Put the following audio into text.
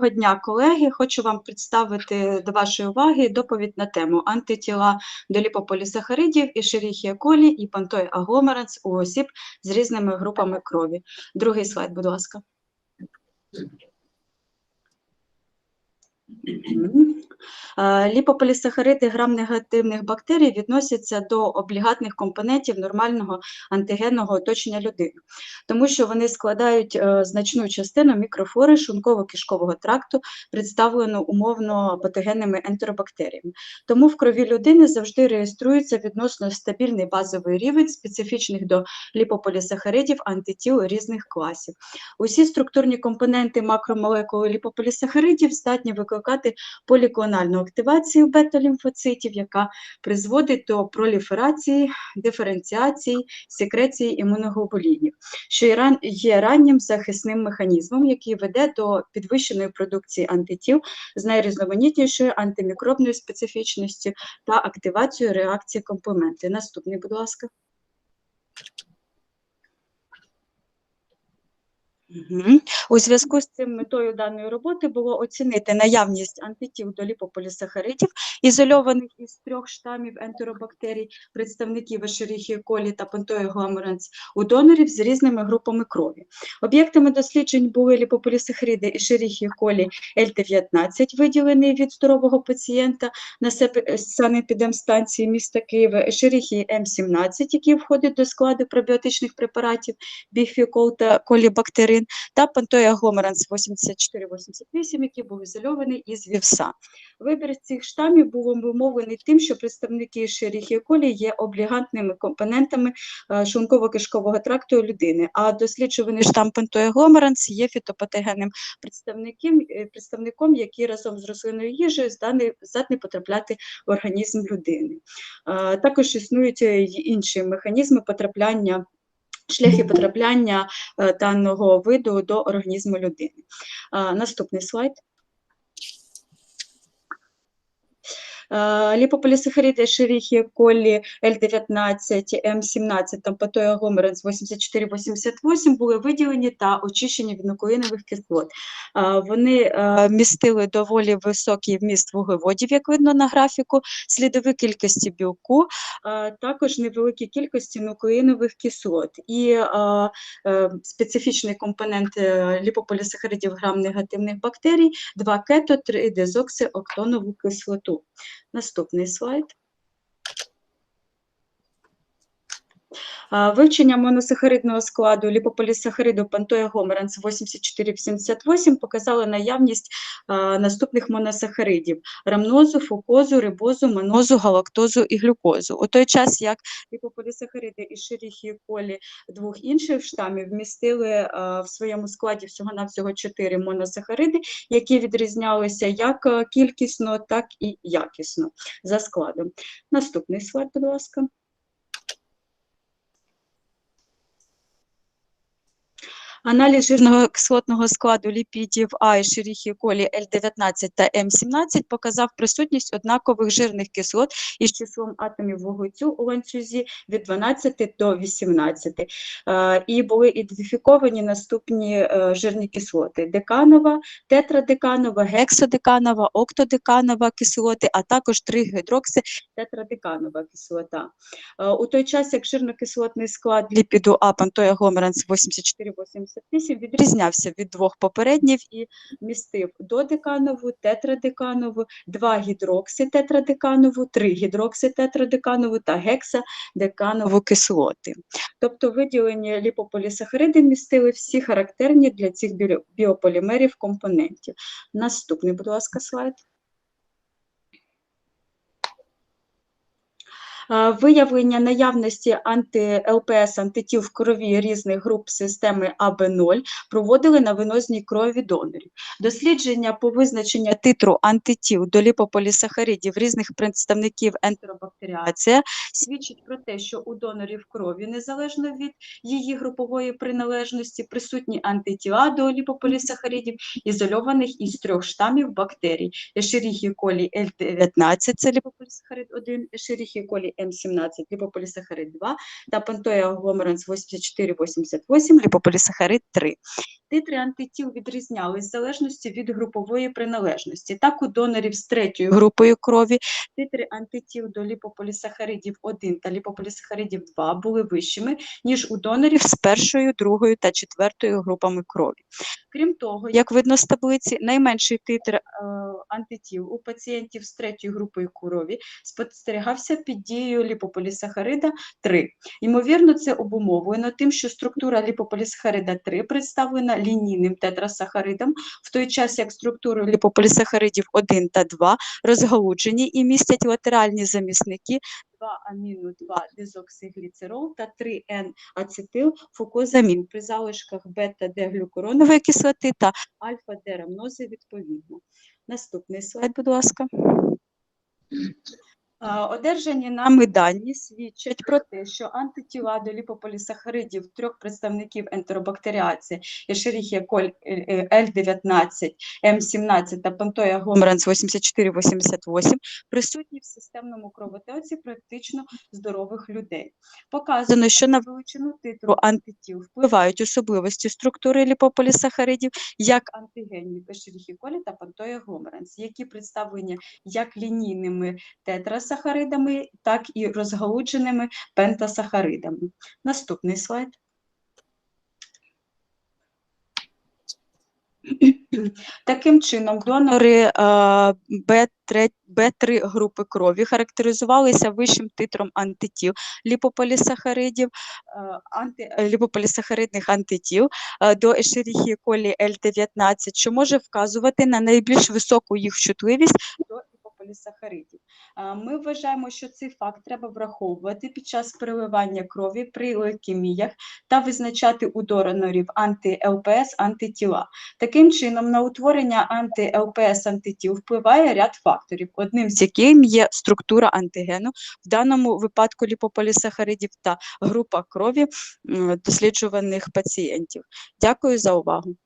Доброго дня, колеги. Хочу вам представити до вашої уваги доповідь на тему антитіла до ліпополісахаридів і шеріхія колі і пантой агломеранс у осіб з різними групами крові. Другий слайд, будь ласка. Е, Ліпополісахариди грам-негативних бактерій відносяться до облігатних компонентів нормального антигенного оточення людини, тому що вони складають е, значну частину мікрофлори шлунково-кишкового тракту, представлену умовно патогенними ентеробактеріями. Тому в крові людини завжди реєструється відносно стабільний базовий рівень специфічних до ліпополісахаридів антитіл різних класів. Усі структурні компоненти макромолекули ліпополісахаридів здатні викликати поліклональну активацію бета-лімфоцитів, яка призводить до проліферації, диференціації, секреції імуноглобулінів, що є раннім захисним механізмом, який веде до підвищеної продукції антитіл з найрізноманітнішою антимікробною специфічністю та активацією реакції комплементи. Наступний, будь ласка. У зв'язку з цим метою даної роботи було оцінити наявність антитіл до ліпополісахаридів, ізольованих із трьох штамів ентеробактерій, представників Escherichia coli та Panthoia у донорів з різними групами крові. Об'єктами досліджень були ліпополісахариди Escherichia coli L19, виділений від здорового пацієнта на сеп- санепідемстанції міста Києва, Escherichia M17, який входить до складу пробіотичних препаратів біфікол та колібактерин, та Пантоя Гломеранс 8488, який був ізольований із вівса. Вибір цих штамів був обумовлений тим, що представники Escherichia coli є облігантними компонентами е, шлунково-кишкового тракту людини, а досліджуваний штам Пантоя Гломеранс є фітопатогенним представником, е, представником, який разом з рослинною їжею здатний, здатний потрапляти в організм людини. Е, Також існують інші механізми потрапляння шляхи потрапляння е, даного виду до організму людини. Е, Наступний слайд. Е, Ліпополісахариди Escherichia coli L19, M17 та Patoia glomerans 8488 були виділені та очищені від нуклеїнових кислот. Вони е, містили доволі високий вміст вуглеводів, як видно на графіку, слідові кількості білку, також невеликі кількості нуклеїнових кислот. І е, специфічний компонент е, ліпополісахаридів грам-негативних бактерій 2 кето, 3 дезоксиоктонову кислоту. Наступний слайд. Вивчення моносахаридного складу ліпополісахариду glomerans 8488 показало наявність наступних моносахаридів: рамнозу, фукозу, рибозу, манозу, галактозу і глюкозу. У той час як ліпополісахариди і Escherichia coli двох інших штамів вмістили в своєму складі всього-навсього 4 моносахариди, які відрізнялися як кількісно, так і якісно за складом. Наступний слайд, будь ласка. Аналіз жирного кислотного складу ліпідів А і ширіхів колі L19 та М17 показав присутність однакових жирних кислот із числом атомів вуглецю у ланцюзі від 12 до 18. Е, і були ідентифіковані наступні е, жирні кислоти: деканова, тетрадеканова, гексодеканова, октодеканова кислоти, а також тригідрокси тетрадеканова кислота. Е, у той час, як жирно-кислотний склад ліпіду А пантоя 84-84 188 відрізнявся від двох попередніх і містив додеканову, тетрадеканову, 2 три гідрокси гідрокситетрадеканову та гексадеканову кислоти. Тобто виділені ліпополісахариди містили всі характерні для цих біополімерів компонентів. Наступний, будь ласка, слайд. Виявлення наявності анти-ЛПС антитіл в крові різних груп системи АБ0 проводили на венозній крові донорів. Дослідження по визначенню титру антитіл до ліпополісахаридів різних представників ентеробактеріація свідчить про те, що у донорів крові, незалежно від її групової приналежності, присутні антитіла до ліпополісахаридів, ізольованих із трьох штамів бактерій: Escherichia coli L19, це ліпополісахарид 1, Escherichia coli М17 ліпополісахарид 2 та пантоеагломеранс 8488 ліпополісахарид 3. Титри антитіл відрізнялись в залежності від групової приналежності. Так, у донорів з третьою групою крові титри антитіл до ліпополісахаридів 1 та ліпополісахаридів 2 були вищими, ніж у донорів з першою, другою та четвертою групами крові. Крім того, як видно з таблиці, найменший титр е, антитіл у пацієнтів з третьою групою крові спостерігався під дією ліпополісахарида 3. Ймовірно, це обумовлено тим, що структура ліпополісахарида 3 представлена лінійним тетрасахаридом, в той час як структури ліпополісахаридів 1 та 2 розгалуджені і містять латеральні замісники 2 аміну 2 дезоксигліцерол та 3 н ацетил фукозамін при залишках бета-д-глюкуронової кислоти та альфа-д-рамнози відповідно. Наступний слайд, будь ласка. Одержані нами дані свідчать про те, що антитіла до ліпополісахаридів трьох представників ентеробактеріації Escherichia coli L19, M17 та Пантоя glomerans 8488 присутні в системному кровотоці практично здорових людей. Показано, що на величину титру антитіл впливають особливості структури ліпополісахаридів, як антигенів Escherichia coli та Pantoja glomerans, які представлені як лінійними тетрасахаридами, так і розгалудженими пентасахаридами. Наступний слайд. Таким чином, донори е, Б3, Б3 групи крові характеризувалися вищим титром антитіл ліпополісахаридів, е, анти, е, ліпополісахаридних антитіл до Escherichia coli L19, що може вказувати на найбільш високу їх чутливість до ліпополісахаридів. А, Ми вважаємо, що цей факт треба враховувати під час переливання крові при лейкеміях та визначати у донорів анти-ЛПС антитіла. Таким чином, на утворення анти-ЛПС антитіл впливає ряд факторів, одним з яким є структура антигену, в даному випадку ліпополісахаридів та група крові досліджуваних пацієнтів. Дякую за увагу.